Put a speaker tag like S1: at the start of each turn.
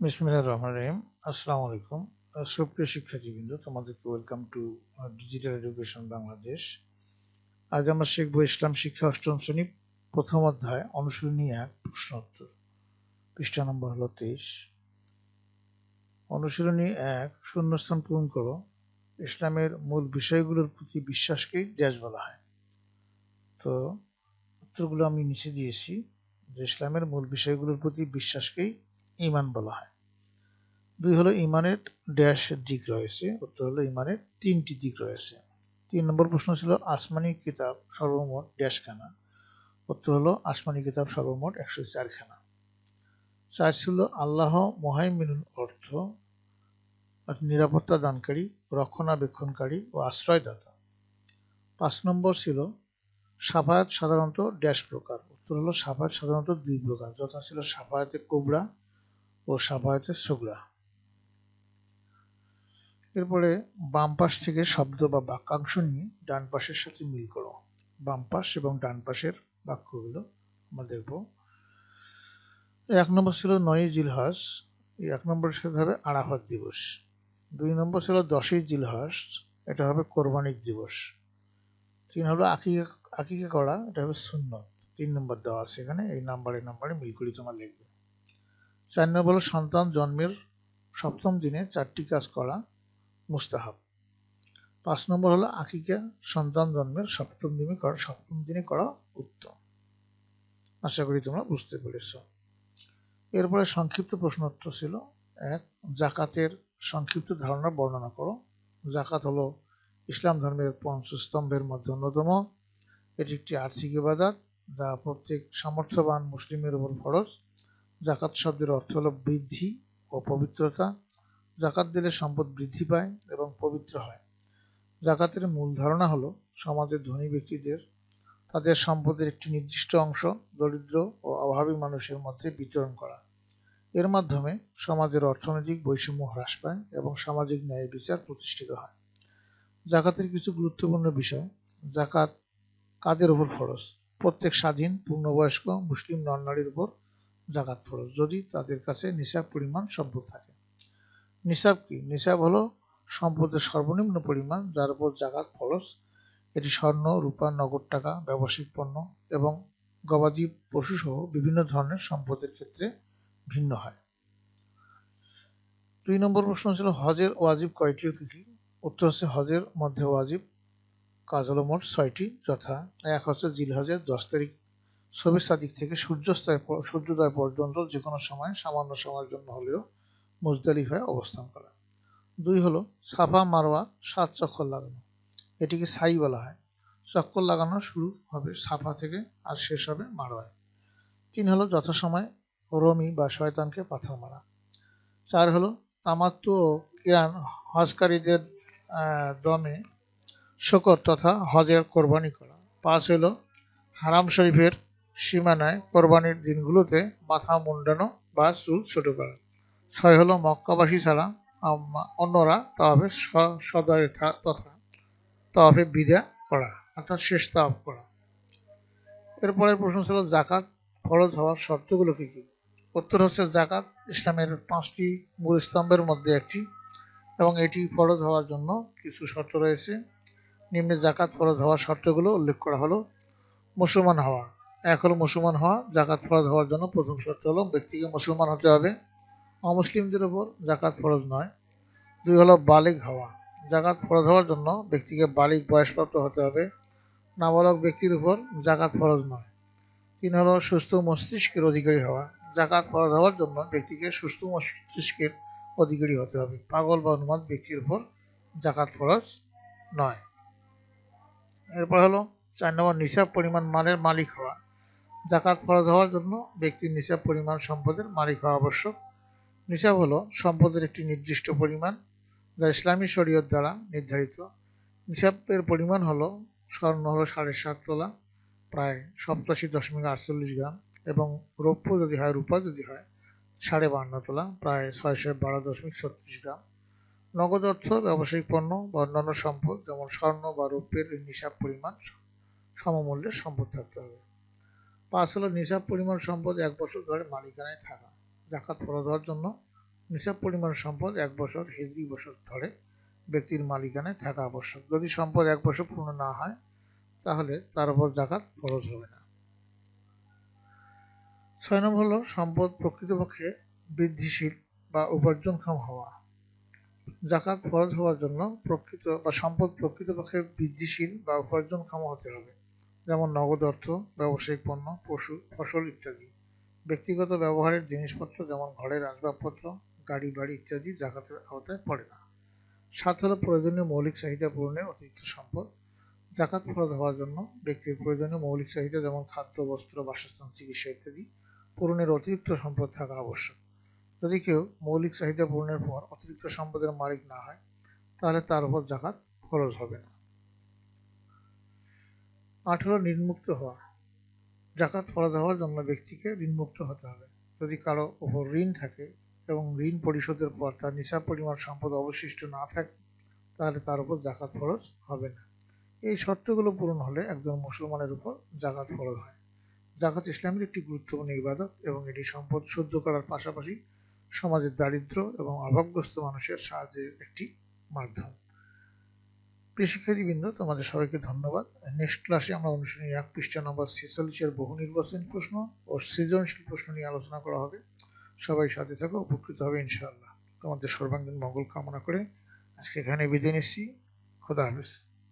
S1: বিসমিল্লাহির রহমানির রহিম। আসসালামু আলাইকুম। সুপ্রিয় শিক্ষার্থীবৃন্দ, তোমাদেরকে welcome to digital education Bangladesh. আজ আমরা শিখব ইসলাম শিক্ষা অষ্টম শ্রেণি প্রথম অধ্যায়, অনুশীলনী এক প্রশ্ন উত্তর পৃষ্ঠা নম্বর হলো তেইশ। অনুশীলনী এক, শূন্যস্থান পূরণ করো। ইসলামের মূল বিষয়গুলোর প্রতি বিশ্বাসকেই ড্যাশ বলা হয়। তো, উত্তরগুলো আমি নিচে দিয়েছি যে ইসলামের মূল বিষয়গুলোর প্রতি বিশ্বাসকেই ঈমান বলা হয়। দুই হলো ইমানের ড্যাশ দিক রয়েছে, উত্তর হলো ইমানের তিনটি দিক রয়েছে। তিন নম্বর প্রশ্ন ছিল আসমানি কিতাব সর্বমোট ড্যাশ খানা উত্তর হলো আসমানি কিতাব সর্বমোট একশো চারখানা। চার ছিল আল্লাহ মহাইমিনুল অর্থ নিরাপত্তা দানকারী, রক্ষণাবেক্ষণকারী ও আশ্রয়দাতা। পাঁচ নম্বর ছিল সাফায়াত সাধারণত ড্যাশ প্রকার, উত্তর হলো সাফায়াত সাধারণত দুই প্রকার, যথা ছিল সাফায়াতে কোবরা ও সাফায়াতে সুগরা এরপরে বাম পাশ থেকে শব্দ বা বাক্যাংশ নিয়ে ডান পাশের সাথে মিল করো। বাম পাশ এবং ডান পাশের বাক্যগুলো আমরা দেখব। এক নম্বর ছিল নয় জিলহাস এক নম্বরের সাথে হবে আরাফাত দিবস, দুই নম্বর ছিল দশই জিলহাস এটা হবে কোরবানির দিবস। তিন হলো আকিকা আকিকা করা, এটা হবে সুন্নত। তিন নম্বর দেওয়া আছে এখানে, এই নাম্বারে নাম্বারে মিল করে তোমার লিখবে। চার নম্বর সন্তান জন্মের সপ্তম দিনে চারটি কাজ করা মুস্তাহাব। পাঁচ নম্বর হলো আকিকা, সন্তান জন্মের সপ্তম দিনে করা, সপ্তম দিনে করা উত্তম। আশা করি তোমরা বুঝতে পেরেছ। এরপরে সংক্ষিপ্ত প্রশ্নোত্তর ছিল এক, জাকাতের সংক্ষিপ্ত ধারণা বর্ণনা করো। জাকাত হলো ইসলাম ধর্মের পঞ্চস্তম্ভের মধ্যে অন্যতম। এটি একটি আর্থিক ইবাদত যা প্রত্যেক সামর্থ্যবান মুসলিমের উপর ফরজ। জাকাত শব্দের অর্থ হলো বৃদ্ধি ও পবিত্রতা। জাকাত দিলে সম্পদ বৃদ্ধি পায় এবং পবিত্র হয়। জাকাতের মূল ধারণা হলো সমাজের ধনী ব্যক্তিদের তাদের সম্পদের একটি নির্দিষ্ট অংশ দরিদ্র ও অভাবী মানুষের মধ্যে বিতরণ করা। এর মাধ্যমে সমাজের অর্থনৈতিক বৈষম্য হ্রাস পায় এবং সামাজিক ন্যায় বিচার প্রতিষ্ঠিত হয়। জাকাতের কিছু গুরুত্বপূর্ণ বিষয়, জাকাত কাদের উপর ফরজ? প্রত্যেক স্বাধীন, পূর্ণবয়স্ক, মুসলিম নর নারীর উপর জাকাত ফরজ যদি তাদের কাছে নিসাব পরিমাণ সম্পদ থাকে। নিসাব কি? নিসাব হলো সম্পদের সর্বনিম্ন পরিমাণ, যার উপর জাকাত ফরজ। এটি স্বর্ণ, রূপা, নগদ টাকা, ব্যবসায়িক পণ্য এবং গবাদি পশু সহ বিভিন্ন ধরনের সম্পদের ক্ষেত্রে ভিন্ন হয়। দুই নম্বর প্রশ্ন ছিল, হজের ওয়াজিব কয়টি ও কি কি? উত্তর হচ্ছে, হজের মধ্যে ওয়াজিব কাজ হলো মোট ছয়টি, যথা এক হচ্ছে জিল হজের দশ তারিখ ছবির দিক থেকে সূর্যাস্তের সূর্যোদয় পর্যন্ত যে কোনো সময়, সামান্য সময়ের জন্য হলেও মুজদালিফায় অবস্থান করা। দুই হলো, সাফা মারওয়া সাত চক্কর লাগানো। এটিকে সাই বলা হয়। চক্কর লাগানো শুরু হবে সাফা থেকে আর শেষ হবে মারওয়ায়। তিন হলো, যথাসময় রমি বা শয়তানকে পাথর মারা। চার হলো তামাত্তু ও কিরান হজকারীদের দমে শকর তথা হজের কোরবানি করা। পাঁচ হলো, হারাম শরীফের সীমানায় কোরবানির দিনগুলোতে মাথা মুন্ডানো বা চুল ছোট করা। ছয় হলো মক্কাবাসী ছাড়া অন্যরা তবে সদয় তথা তবে বিদা করা, অর্থাৎ শেষ তাপ করা। এরপরের প্রশ্ন ছিল জাকাত ফরজ হওয়ার শর্তগুলো কী কী? উত্তর হচ্ছে জাকাত ইসলামের পাঁচটি মূল স্তম্ভের মধ্যে একটি এবং এটি ফরজ হওয়ার জন্য কিছু শর্ত রয়েছে। নিম্নে জাকাত ফরজ হওয়ার শর্তগুলো উল্লেখ করা হলো, মুসলমান হওয়া। এক হলো মুসলমান হওয়া, জাকাত ফরজ হওয়ার জন্য প্রথম শর্ত হলো ব্যক্তিকে মুসলমান হতে হবে। অমুসলিমদের উপর জাকাত ফরজ নয়। দুই হলো বালিগ হওয়া, জাকাত ফরজ হওয়ার জন্য ব্যক্তিকে বালিগ বয়সপ্রাপ্ত হতে হবে। নাবালক ব্যক্তির উপর জাকাত ফরজ নয়। তিন হলো সুস্থ মস্তিষ্কের অধিকারী হওয়া, জাকাত ফরজ হওয়ার জন্য ব্যক্তিকে সুস্থ মস্তিষ্কের অধিকারী হতে হবে। পাগল বা অনুমান ব্যক্তির উপর জাকাত ফরজ নয়। এরপর হলো চার নম্বর, নিসাব পরিমাণ মালের মালিক হওয়া জাকাত ফরজ হওয়ার জন্য ব্যক্তির নিসাব পরিমাণ সম্পদের মালিক হওয়া আবশ্যক। নিসাব হলো সম্পদের একটি নির্দিষ্ট পরিমাণ, যা ইসলামী শরীয়ত দ্বারা নির্ধারিত। নিসাবের পরিমাণ হলো স্বর্ণ হলো সাড়ে সাত তোলা, প্রায় সপ্তাশি দশমিক আটচল্লিশ গ্রাম, এবং রৌপ্য যদি হয়, রূপা যদি হয়, সাড়ে বান্ন তোলা, প্রায় ছয়শো বারো দশমিক ছত্রিশ গ্রাম। নগদ অর্থ, ব্যবসায়িক পণ্য বা অন্যান্য সম্পদ, যেমন স্বর্ণ বা রৌপ্যের নিসাব পরিমাণ সমমূল্যের সম্পদ থাকতে হবে। পাঁচ হলো নিসাব পরিমাণ সম্পদ এক বছর ধরে মালিকানায় থাকা। জাকাত ফরজ হওয়ার জন্য নিসাব পরিমাণ সম্পদ এক বছর, হিজরি বছর ধরে ব্যক্তির মালিকানায় থাকা আবশ্যক। যদি সম্পদ এক বছর পূর্ণ না হয়, তাহলে তার উপর জাকাত ফরজ হবে না। ছয় নম্বর হলো সম্পদ প্রকৃতপক্ষে বৃদ্ধিশীল বা উপার্জনক্ষম হওয়া। জাকাত ফরজ হওয়ার জন্য প্রকৃত বা সম্পদ প্রকৃতপক্ষে বৃদ্ধিশীল বা উপার্জনক্ষম হতে হবে। যেমন নগদ অর্থ, ব্যবসায়িক পণ্য, পশু, ফসল ইত্যাদি। ব্যক্তিগত ব্যবহারের জিনিসপত্র যেমন ঘরের আসবাবপত্র, গাড়ি, বাড়ি ইত্যাদি জাকাতের আওতায় পড়ে না। সাত হলো প্রয়োজনীয় মৌলিক চাহিদা পূরণের অতিরিক্ত সম্পদ। জাকাত ফরজ হওয়ার জন্য ব্যক্তির প্রয়োজনীয় মৌলিক চাহিদা যেমন খাদ্য, বস্ত্র, বাসস্থান, চিকিৎসা ইত্যাদি পূরণের অতিরিক্ত সম্পদ থাকা আবশ্যক। যদি কেউ মৌলিক চাহিদা পূরণের পর অতিরিক্ত সম্পদের মালিক না হয়, তাহলে তার উপর জাকাত খরচ হবে না। আট হলো ঋণমুক্ত হওয়া। জাকাত ফরজ হওয়ার জন্য ব্যক্তিকে ঋণমুক্ত হতে হবে। যদি কারও ওপর ঋণ থাকে এবং ঋণ পরিশোধের পর তার নিসাব পরিমাণ সম্পদ অবশিষ্ট না থাকে, তাহলে তার উপর জাকাত ফরজ হবে না। এই শর্তগুলো পূরণ হলে একজন মুসলমানের উপর জাকাত ফরজ হয়। জাকাত ইসলামের একটি গুরুত্বপূর্ণ ইবাদত এবং এটি সম্পদ শুদ্ধ করার পাশাপাশি সমাজের দারিদ্র এবং অভাবগ্রস্ত মানুষের সাহায্যের একটি মাধ্যম। প্রিয় বৃন্দ তোমাদের সবাইকে ধন্যবাদ। নেক্সট ক্লাসে আমরা অনুশীলনী এক পৃষ্ঠা নম্বর ছেচল্লিশের বহু নির্বাচনী প্রশ্ন ও সৃজনশীল প্রশ্ন নিয়ে আলোচনা করা হবে। সবাই সাথে থাকো, উপকৃত হবে ইনশাআল্লাহ। তোমাদের সর্বাঙ্গীন মঙ্গল কামনা করে আজকে এখানে বিদায় নিচ্ছি। খোদা হাফিজ।